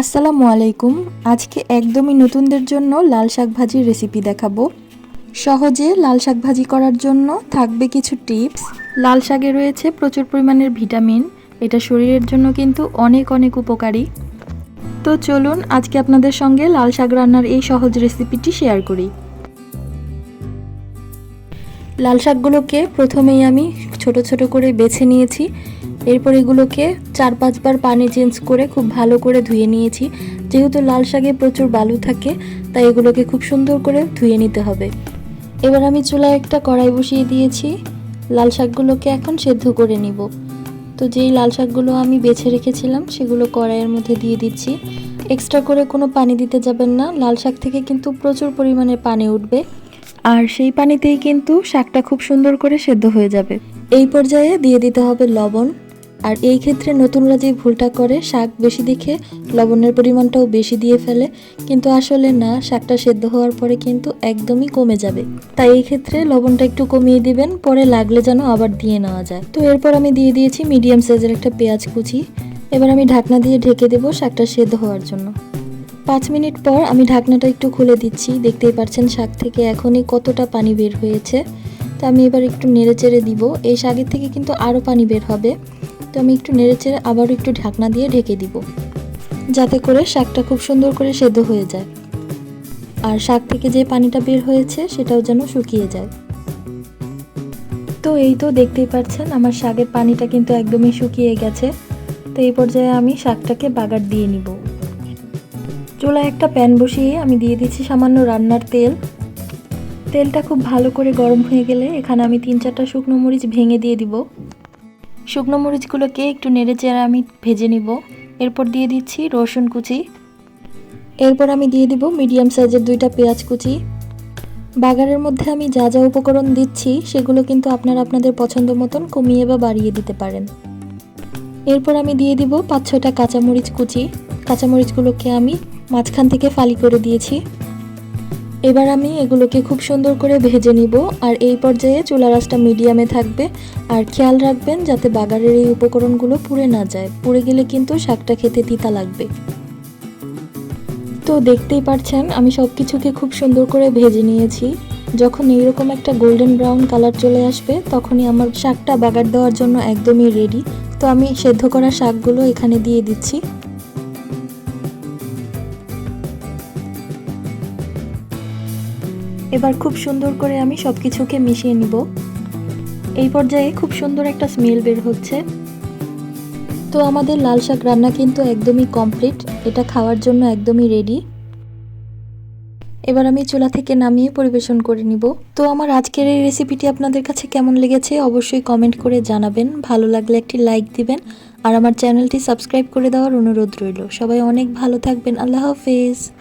আসসালামু আলাইকুম। আজকে একদমই নতুনদের জন্য লাল শাক ভাজির রেসিপি দেখাবো। সহজে লাল শাক ভাজি করার জন্য থাকবে কিছু টিপস লাল শাকে রয়েছে প্রচুর পরিমাণের ভিটামিন এটা শরীরের জন্য কিন্তু অনেক অনেক উপকারী। তো চলুন আজকে আপনাদের সঙ্গে লাল শাক রান্নার এই সহজ রেসিপিটি শেয়ার করি। লাল শাকগুলোকে প্রথমেই আমি ছোট ছোট করে বেছে নিয়েছি। এরপর এগুলোকে চার পাঁচবার পানি চেঞ্জ করে খুব ভালো করে ধুয়ে নিয়েছি। যেহেতু লাল শাকে প্রচুর বালু থাকে, তাই এগুলোকে খুব সুন্দর করে ধুয়ে নিতে হবে। এবার আমি চুলায় একটা কড়াই বসিয়ে দিয়েছি। লাল শাকগুলোকে এখন সেদ্ধ করে নিব। তো যেই লাল শাকগুলো আমি বেছে রেখেছিলাম, সেগুলো কড়াইয়ের মধ্যে দিয়ে দিচ্ছি। এক্সট্রা করে কোনো পানি দিতে যাবেন না। লাল শাক থেকে কিন্তু প্রচুর পরিমাণে পানি উঠবে। আর সেই পানিতেই কিন্তু শাকটা খুব সুন্দর করে সেদ্ধ হয়ে যাবে। এই পর্যায়ে দিয়ে দিতে হবে লবণ। আর এই ক্ষেত্রে নতুনরা যে ভুলটা করে, শাক বেশি দেখে লবণের পরিমাণটাও বেশি দিয়ে ফেলে। কিন্তু আসলে না, শাকটা সেদ্ধ হওয়ার পরে কিন্তু একদমই কমে যাবে। তাই এই ক্ষেত্রে লবণটা একটু কমিয়ে দিবেন, পরে লাগলে যেন আবার দিয়ে নেওয়া যায়। তো এরপর আমি দিয়ে দিয়েছি মিডিয়াম সাইজের একটা পেঁয়াজ কুচি। এবার আমি ঢাকনা দিয়ে ঢেকে দেবো শাকটা সেদ্ধ হওয়ার জন্য। পাঁচ মিনিট পর আমি ঢাকনাটা একটু খুলে দিচ্ছি। দেখতেই পাচ্ছেন শাক থেকে এখনই কতটা পানি বের হয়েছে। তো আমি এবার একটু নেড়ে চেড়ে দিব। এই শাকের থেকে কিন্তু আরও পানি বের হবে। তো আমি একটু নেড়ে চেড়ে আবারও একটু ঢাকনা দিয়ে ঢেকে দিব। যাতে করে শাকটা খুব সুন্দর করে সেদ্ধ হয়ে যায়। আর শাক থেকে যে পানিটা বের হয়েছে, সেটাও যেন শুকিয়ে যায়। তো এই তো দেখতেই পাচ্ছেন আমার শাকের পানিটা কিন্তু একদমই শুকিয়ে গেছে। তো এই পর্যায়ে আমি শাকটাকে বাগার দিয়ে নিব। চুলায় একটা প্যান বসিয়ে আমি দিয়ে দিচ্ছি সামান্য রান্নার তেল। তেলটা খুব ভালো করে গরম হয়ে গেলে এখানে আমি তিন চারটা শুকনো মরিচ ভেঙে দিয়ে দিব। শুকনো মরিচগুলোকে একটু নেড়ে চেড়ে আমি ভেজে নিব। এরপর দিয়ে দিচ্ছি রসুন কুচি। এরপর আমি দিয়ে দিব মিডিয়াম সাইজের দুইটা পেঁয়াজ কুচি। বাগারের মধ্যে আমি যা যা উপকরণ দিচ্ছি সেগুলো কিন্তু আপনারা আপনাদের পছন্দ মতন কমিয়ে বা বাড়িয়ে দিতে পারেন। এরপর আমি দিয়ে দিব পাঁচ ছয়টা কাঁচামরিচ কুচি। কাঁচামরিচগুলোকে আমি মাঝখান থেকে ফালি করে দিয়েছি। এবার আমি এগুলোকে খুব সুন্দর করে ভেজে নিব আর এই পর্যায়ে চুলা রাসটা মিডিয়ামে থাকবে। আর খেয়াল রাখবেন যাতে বাগারের এই উপকরণগুলো পুড়ে না যায়। পুড়ে গেলে কিন্তু শাকটা খেতে তিতা লাগবে। তো দেখতেই পাচ্ছেন আমি সব কিছুকে খুব সুন্দর করে ভেজে নিয়েছি। যখন এইরকম একটা গোল্ডেন ব্রাউন কালার চলে আসবে, তখনই আমার শাকটা বাগার দেওয়ার জন্য একদমই রেডি তো আমি সেদ্ধ করা শাকগুলো এখানে দিয়ে দিচ্ছি। এবার খুব সুন্দর করে আমি সব কিছুকে মিশিয়ে নিব। এই পর্যায়ে খুব সুন্দর একটা স্মেল বের হচ্ছে। তো আমাদের লাল শাক রান্না কিন্তু একদমই কমপ্লিট এটা খাওয়ার জন্য একদমই রেডি এবার আমি চুলা থেকে নামিয়ে পরিবেশন করে নিব। তো আমার আজকের এই রেসিপিটি আপনাদের কাছে কেমন লেগেছে অবশ্যই কমেন্ট করে জানাবেন। ভালো লাগলে একটি লাইক দিবেন। আর আমার চ্যানেলটি সাবস্ক্রাইব করে দেওয়ার অনুরোধ রইল। সবাই অনেক ভালো থাকবেন। আল্লাহ হাফেজ।